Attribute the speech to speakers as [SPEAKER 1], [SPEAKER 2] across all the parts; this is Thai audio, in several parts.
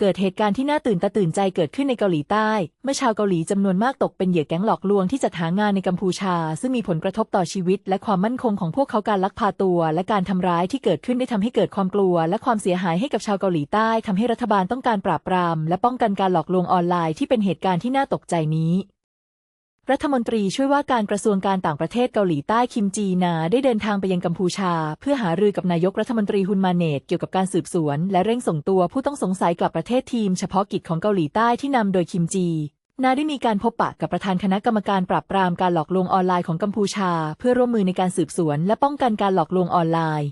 [SPEAKER 1] เกิดเหตุการณ์ที่น่าตื่นตาตื่นใจเกิดขึ้นในเกาหลีใต้ เมื่อชาวเกาหลีจำนวนมากตกเป็นเหยื่อแก๊งหลอกลวงที่จัดหางานในกัมพูชา ซึ่งมีผลกระทบต่อชีวิต และความมั่นคงของพวกเขาการลักพาตัว และการทำร้ายที่เกิดขึ้นได้ทำให้เกิดความกลัว และความเสียหายให้กับชาวเกาหลีใต้ทำให้รัฐบาลต้องการปราบปราม และป้องกันการหลอกลวงออนไลน์ที่เป็นเหตุการณ์ที่น่าตกใจนี้ รัฐมนตรีช่วยว่าการกระทรวงการต่างประเทศเกาหลีใต้คิมจีนา ได้เดินทางไปยังกัมพูชา เพื่อหารือกับนายกรัฐมนตรีฮุนมาเนตเกี่ยวกับการสืบสวน และเร่งส่งตัวผู้ต้องสงสัยกลับประเทศทีมเฉพาะกิจของเกาหลีใต้ที่นำโดยคิมจีนาได้มีการพบปะกับประธานคณะกรรมการปราบปรามการหลอกลวงออนไลน์ของกัมพูชา เพื่อร่วมมือในการสืบสวน และป้องกันการหลอกลวงออนไลน์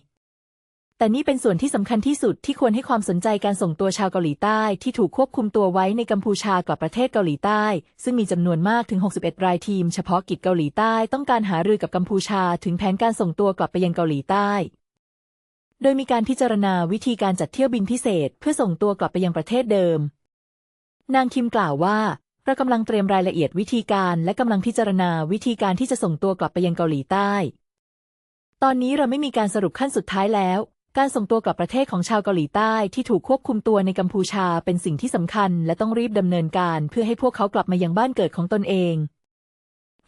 [SPEAKER 1] แต่นี่เป็นส่วนที่สำคัญที่สุดที่ควรให้ความสนใจการส่งตัวชาวเกาหลีใต้ที่ถูกควบคุมตัวไว้ในกัมพูชากลับประเทศเกาหลีใต้ ซึ่งมีจำนวนมากถึง 61 รายทีมเฉพาะกิจเกาหลีใต้ต้องการหารือกับกัมพูชาถึงแผนการส่งตัวกลับไปยังเกาหลีใต้ โดยมีการพิจารณาวิธีการจัดเที่ยวบินพิเศษ เพื่อส่งตัวกลับไปยังประเทศเดิม นางคิมกล่าวว่าเรากำลังเตรียมรายละเอียดวิธีการและกำลังพิจารณาวิธีการที่จะส่งตัวกลับไปยังเกาหลีใต้ ตอนนี้เราไม่มีการสรุปขั้นสุดท้ายแล้ว การส่งตัวกลับประเทศของชาวเกาหลีใต้ที่ถูกควบคุมตัวในกัมพูชาเป็นสิ่งที่สำคัญ และต้องรีบดำเนินการเพื่อให้พวกเขากลับมายังบ้านเกิดของตนเอง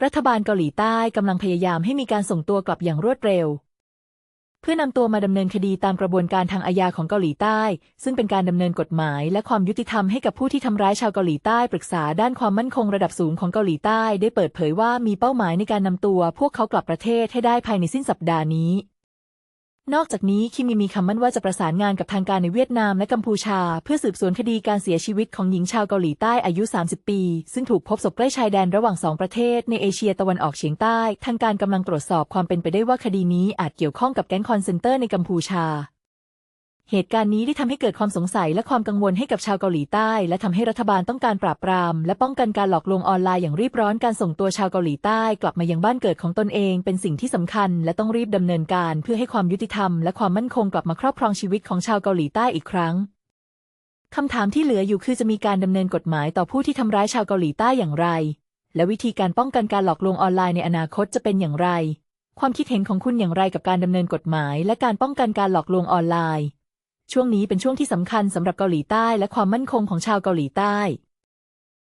[SPEAKER 1] รัฐบาลเกาหลีใต้กำลังพยายามให้มีการส่งตัวกลับอย่างรวดเร็ว เพื่อนำตัวมาดำเนินคดีตามกระบวนการทางอาญาของเกาหลีใต้ ซึ่งเป็นการดำเนินกฎหมายและความยุติธรรมให้กับผู้ที่ทำร้ายชาวเกาหลีใต้ปรึกษาด้านความมั่นคงระดับสูงของเกาหลีใต้ ได้เปิดเผยว่ามีเป้าหมายในการนำตัว พวกเขากลับประเทศให้ได้ภายในสิ้นสัปดาห์นี้ นอกจากนี้คิมมีคำมั่นว่าจะประสานงานกับทางการในเวียดนามและกัมพูชา เพื่อสืบสวนคดีการเสียชีวิตของหญิงชาวเกาหลีใต้อายุ 30 ปี ซึ่งถูกพบศพใกล้ชายแดนระหว่างสองประเทศในเอเชียตะวันออกเฉียงใต้ ทางการกำลังตรวจสอบความเป็นไปได้ว่าคดีนี้อาจเกี่ยวข้องกับแก๊งคอนเซนเตอร์ในกัมพูชา เหตุการณ์นี้ได้ทำให้เกิดความสงสัยและความกังวลให้กับชาวเกาหลีใต้ และทำให้รัฐบาลต้องการปราบปราม และป้องกันการหลอกลวงออนไลน์อย่างรีบร้อนการส่งตัวชาวเกาหลีใต้กลับมายังบ้านเกิดของตนเอง เป็นสิ่งที่สำคัญ และต้องรีบดำเนินการเพื่อให้ความยุติธรรมและความมั่นคงกลับมาครอบครองชีวิตของชาวเกาหลีใต้อีกครั้งคำถามที่เหลืออยู่คือจะมีการดำเนินกฎหมายต่อผู้ที่ทำร้ายชาวเกาหลีใต้อย่างไร และวิธีการป้องกันการหลอกลวงออนไลน์ในอนาคตจะเป็นอย่างไร ความคิดเห็นของคุณอย่างไรกับการดำเนินกฎหมาย และการป้องกันการหลอกลวงออนไลน์ ช่วงนี้เป็นช่วงที่สำคัญสำหรับเกาหลีใต้และความมั่นคงของชาวเกาหลีใต้